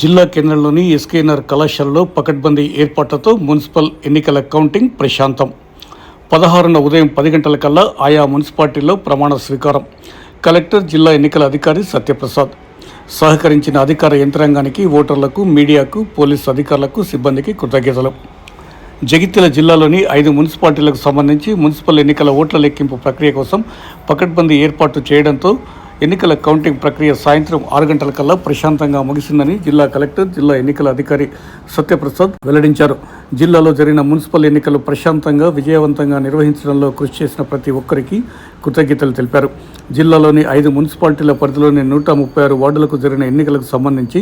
జిల్లా కేంద్రంలోని ఎస్కేఎన్ఆర్ కళాశాలలో పకడ్బందీ ఏర్పాట్లతో మున్సిపల్ ఎన్నికల కౌంటింగ్ ప్రశాంతం. పదహారున ఉదయం పది గంటల కల్లా ఆయా మున్సిపాలిటీల్లో ప్రమాణ స్వీకారం. కలెక్టర్ జిల్లా ఎన్నికల అధికారి సత్యప్రసాద్. సహకరించిన అధికార యంత్రాంగానికి ఓటర్లకు మీడియాకు పోలీసు అధికారులకు సిబ్బందికి కృతజ్ఞతలు. జగిత్యాల జిల్లాలోని ఐదు మున్సిపాలిటీలకు సంబంధించి మున్సిపల్ ఎన్నికల ఓట్ల లెక్కింపు ప్రక్రియ కోసం పకడ్బందీ ఏర్పాటు చేయడంతో ఎన్నికల కౌంటింగ్ ప్రక్రియ సాయంత్రం ఆరు గంటల కల్లా ప్రశాంతంగా ముగిసిందని జిల్లా కలెక్టర్ జిల్లా ఎన్నికల అధికారి సత్యప్రసాద్ వెల్లడించారు. జిల్లాలో జరిగిన మున్సిపల్ ఎన్నికలు ప్రశాంతంగా విజయవంతంగా నిర్వహించడంలో కృషి చేసిన ప్రతి ఒక్కరికి కృతజ్ఞతలు తెలిపారు. జిల్లాలోని ఐదు మున్సిపాలిటీల పరిధిలోని నూట ముప్పై ఆరు వార్డులకు జరిగిన ఎన్నికలకు సంబంధించి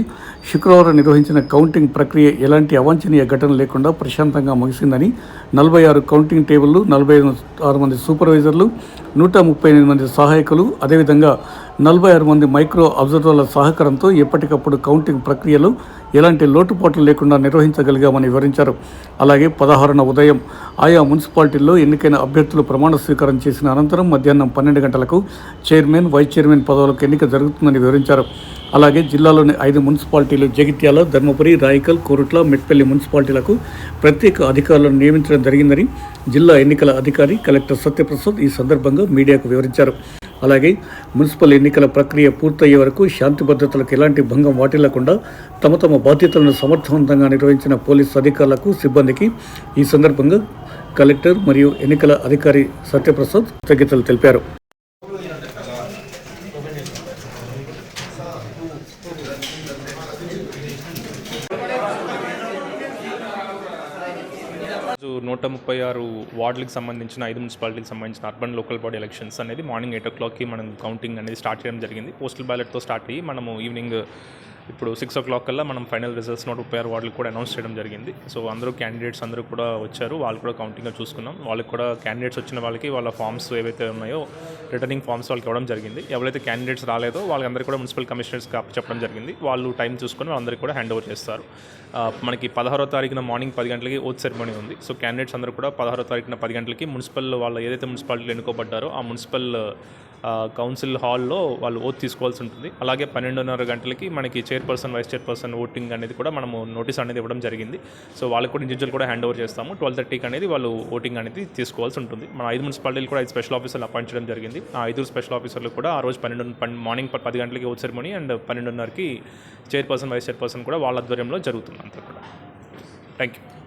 శుక్రవారం నిర్వహించిన కౌంటింగ్ ప్రక్రియ ఎలాంటి అవాంఛనీయ ఘటన లేకుండా ప్రశాంతంగా ముగిసిందని నలభై ఆరు కౌంటింగ్ టేబుళ్ళు నలభై ఆరు మంది సూపర్వైజర్లు నూట ముప్పై ఎనిమిది మంది సహాయకులు అదేవిధంగా నలభై ఆరు మంది మైక్రో అబ్జర్వర్ల సహకారంతో ఎప్పటికప్పుడు కౌంటింగ్ ప్రక్రియలో ఎలాంటి లోటుపాట్లు లేకుండా నిర్వహించగలిగామని వివరించారు. అలాగే పదహారున ఉదయం ఆయా మున్సిపాలిటీల్లో ఎన్నికైన అభ్యర్థులు ప్రమాణ స్వీకారం చేసిన అనంతరం మధ్యాహ్నం పన్నెండు గంటలకు చైర్మన్ వైస్ చైర్మన్ పదవులకు ఎన్నిక జరుగుతుందని వివరించారు. అలాగే జిల్లాలోని ఐదు మున్సిపాలిటీలు జగిత్యాల ధర్మపురి రాయికల్ కోరుట్ల మెట్పల్లి మున్సిపాలిటీలకు ప్రత్యేక అధికారులను నియమించడం జరిగిందని జిల్లా ఎన్నికల అధికారి కలెక్టర్ సత్యప్రసాద్ ఈ సందర్భంగా మీడియాకు వివరించారు. అలాగే మున్సిపల్ ఎన్నికల ప్రక్రియ పూర్తయ్యే వరకు శాంతి భద్రతలకు ఎలాంటి భంగం వాటిల్లకుండా తమ తమ బాధ్యతలను సమర్థవంతంగా నిర్వహించిన పోలీసు అధికారులకు సిబ్బందికి ఈ సందర్భంగా కలెక్టర్ మరియు ఎన్నికల అధికారి సత్యప్రసాద్ కృతజ్ఞతలు తెలిపారు. ఈరోజు నూట ముప్పై ఆరు వార్డులకు సంబంధించిన ఐదు మున్సిపాలిటీకి సంబంధించిన అర్బన్ లోకల్ బాడీ ఎలక్షన్స్ అనేది మార్నింగ్ ఎయిట్ ఓ క్లాక్కి మనం కౌంటింగ్ అనేది స్టార్ట్ చేయడం జరిగింది. పోస్టల్ బ్యాలెట్తో స్టార్ట్ అయ్యి మనము ఈవినింగ్ ఇప్పుడు సిక్స్ ఓ క్లాక్ కల్లా మనం ఫైనల్ రిజల్ట్స్ నూట ముప్పై ఆరు వార్డులు కూడా అనౌన్స్ చేయడం జరిగింది. సో అందరూ క్యాండిడేట్స్ అందరూ కూడా వచ్చారు. వాళ్ళు కూడా కౌంటింగ్గా చూసుకున్నాం. వాళ్ళకి కూడా క్యాండిడేట్స్ వచ్చిన వాళ్ళకి వాళ్ళ ఫామ్స్ ఏవైతే ఉన్నాయో రిటర్నింగ్ ఫామ్స్ వాళ్ళకి ఇవ్వడం జరిగింది. ఎవరైతే క్యాండిడేట్స్ రాలేదో వాళ్ళందరూ కూడా మున్సిపల్ కమిషనర్స్కి చెప్పడం జరిగింది. వాళ్ళు టైం చూసుకొని వాళ్ళందరికీ కూడా హ్యాండ్ ఓవర్ చేస్తారు మనకి పదహారో తారీఖున మార్నింగ్ పది గంటలకి ఓత్ సెరమనీ ఉంది. సో క్యాండిడేట్స్ అందరూ కూడా పదహారో తారీఖున పది గంటలకి మున్సిపల్ వాళ్ళు ఏదైతే మున్సిపాలిటీలు ఎన్నుకోబడ్డారో ఆ మున్సిపల్ కౌన్సిల్ హాల్లో వాళ్ళు ఓత్ తీసుకోవాల్సి ఉంటుంది. అలాగే పన్నెండున్నర గంటలకి మనకి చైర్పర్సన్ వైస్ చైర్పర్సన్ ఓటింగ్ అనేది కూడా మనము నోటీస్ అనేది ఇవ్వడం జరిగింది. సో వాళ్ళకి కూడా ఇండివిజువల్ కూడా హ్యాండ్ ఓవర్ చేస్తాము ట్వెల్వ్ థర్టీకి అనేది వాళ్ళు ఓటింగ్ అనేది తీసుకోవాల్సి ఉంటుంది. మన ఐదు మున్సిపాలిటీలు కూడా ఐదు స్పెషల్ ఆఫీసర్లు అపాయింట్ చేయడం జరిగింది. ఆ ఐదు స్పెషల్ ఆఫీసర్లు కూడా ఆ రోజు పన్నెండు మార్నింగ్ పది గంటలకి ఓట్ సెరమనీ అండ్ పన్నెండున్నరకి చైర్పర్సన్ వైస్ చైర్పర్సన్ కూడా వాళ్ళ ఆధ్వర్యంలో జరుగుతుంది అంతా కూడా. Thank you